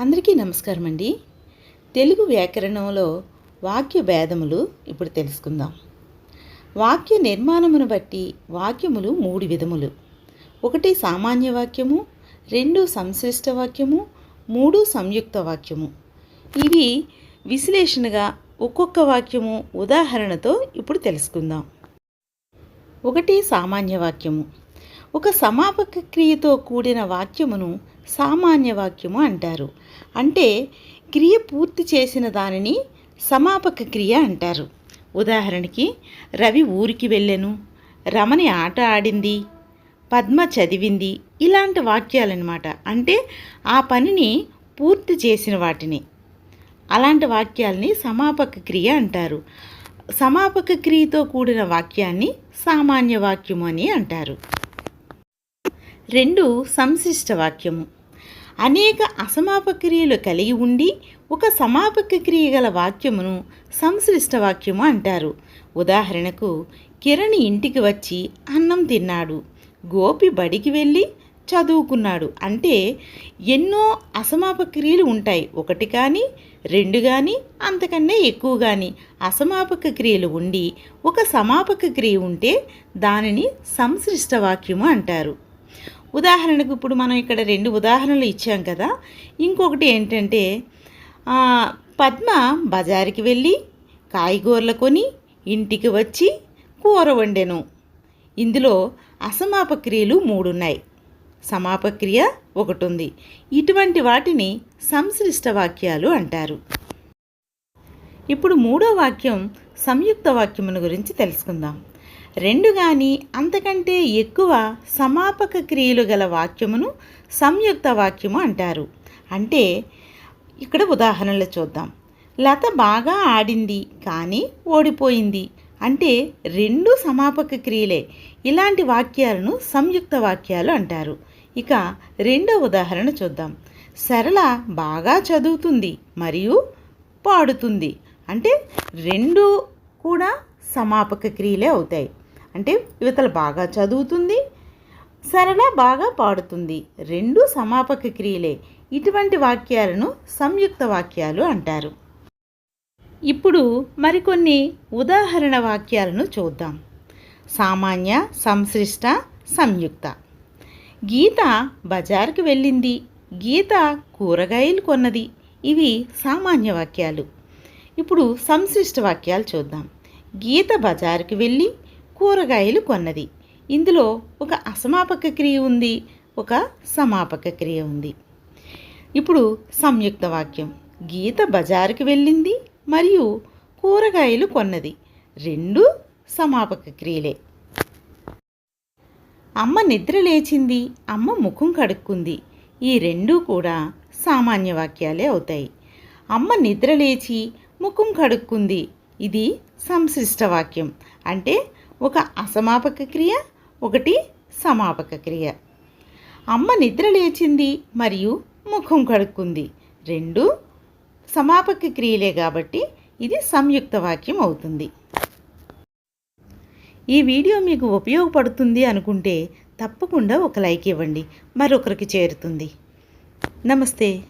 అందరికీ నమస్కారం అండి తెలుగు వ్యాకరణంలో వాక్య భేదములు ఇప్పుడు తెలుసుకుందాం. వాక్య నిర్మాణమును బట్టి వాక్యములు మూడు విధములు. ఒకటి సామాన్య వాక్యము రెండు సంశ్లిష్ట వాక్యము మూడు సంయుక్త వాక్యము. ఇవి విశ్లేషణగా ఒక్కొక్క వాక్యము ఉదాహరణతో ఇప్పుడు తెలుసుకుందాం. ఒకటి సామాన్య వాక్యము. ఒక సమాపక క్రియతో కూడిన వాక్యమును సామాన్య వాక్యము అంటారు. అంటే క్రియ పూర్తి చేసిన దానిని సమాపక క్రియ అంటారు. ఉదాహరణకి రవి ఊరికి వెళ్ళెను రమణి ఆట ఆడింది పద్మ చదివింది ఇలాంటి వాక్యాలన్నమాట. అంటే ఆ పనిని పూర్తి చేసిన వాటిని. అలాంటి వాక్యాల్ని సమాపక క్రియ అంటారు. సమాపక క్రియతో కూడిన వాక్యాన్ని సామాన్య వాక్యము అని అంటారు. రెండు సంశిష్ట వాక్యము. అనేక అసమాపక్రియలు కలిగి ఉండి ఒక సమాపక క్రియ గల వాక్యమును సంశ్లిష్ట వాక్యము అంటారు. ఉదాహరణకు కిరణ్ ఇంటికి వచ్చి అన్నం తిన్నాడు. గోపి బడికి వెళ్ళి చదువుకున్నాడు. అంటే ఎన్నో అసమాపక క్రియలు ఉంటాయి. ఒకటి కానీ రెండు కానీ అంతకన్నా ఎక్కువ కానీ అసమాపక క్రియలు ఉండి ఒక సమాపక క్రియ ఉంటే దానిని సంశ్లిష్ట వాక్యము అంటారు. ఉదాహరణకు ఇప్పుడు మనం ఇక్కడ రెండు ఉదాహరణలు ఇచ్చాం కదా. ఇంకొకటి ఏంటంటే పద్మ బజారుకి వెళ్ళి కాయగూరలు కొని ఇంటికి వచ్చి కూర వండెను. ఇందులో అసమాపక్రియలు క్రియలు సమాపక్రియ ఒకటి ఉంది ఇటువంటి వాటిని సంశ్లిష్ట వాక్యాలు అంటారు. ఇప్పుడు మూడో వాక్యం సంయుక్త వాక్యమును గురించి తెలుసుకుందాం. రెండు కానీ అంతకంటే ఎక్కువ సమాపక క్రియలు గల వాక్యమును సంయుక్త వాక్యము అంటారు. అంటే ఇక్కడ ఉదాహరణలు చూద్దాం. లత బాగా ఆడింది కానీ ఓడిపోయింది. అంటే రెండు సమాపక క్రియలే. ఇలాంటి వాక్యాలను సంయుక్త వాక్యాలు అంటారు. ఇక రెండో ఉదాహరణ చూద్దాం. సరళ బాగా చదువుతుంది మరియు పాడుతుంది. అంటే రెండు కూడా సమాపక క్రియలే అవుతాయి. అంటే యువతలు బాగా చదువుతుంది సరళ బాగా పాడుతుంది. రెండు సమాపక క్రియలే. ఇటువంటి వాక్యాలను సంయుక్త వాక్యాలు అంటారు. ఇప్పుడు మరికొన్ని ఉదాహరణ వాక్యాలను చూద్దాం. సామాన్య సంశ్లిష్ట సంయుక్త. గీత బజార్కి వెళ్ళింది. గీత కూరగాయలు కొన్నది. ఇవి సామాన్య వాక్యాలు. ఇప్పుడు సంశ్లిష్ట వాక్యాలు చూద్దాం. గీత బజారుకి వెళ్ళి కూరగాయలు కొన్నది. ఇందులో ఒక అసమాపక క్రియ ఉంది ఒక సమాపక క్రియ ఉంది. ఇప్పుడు సంయుక్త వాక్యం. గీత బజారుకి వెళ్ళింది మరియు కూరగాయలు కొన్నది. రెండు సమాపక క్రియలే. అమ్మ నిద్ర లేచింది అమ్మ ముఖం కడుక్కుంది. ఈ రెండూ కూడా సామాన్య వాక్యాలే అవుతాయి. అమ్మ నిద్ర లేచి ముఖం కడుక్కుంది ఇది సంశిష్ట వాక్యం. అంటే ఒక అసమాపక క్రియ ఒకటి సమాపక క్రియ. అమ్మ నిద్ర లేచింది మరియు ముఖం కడుక్కుంది. రెండు సమాపక క్రియలే కాబట్టి ఇది సంయుక్త వాక్యం అవుతుంది. ఈ వీడియో మీకు ఉపయోగపడుతుంది అనుకుంటే తప్పకుండా ఒక లైక్ ఇవ్వండి. మరొకరికి చేరుతుంది. నమస్తే.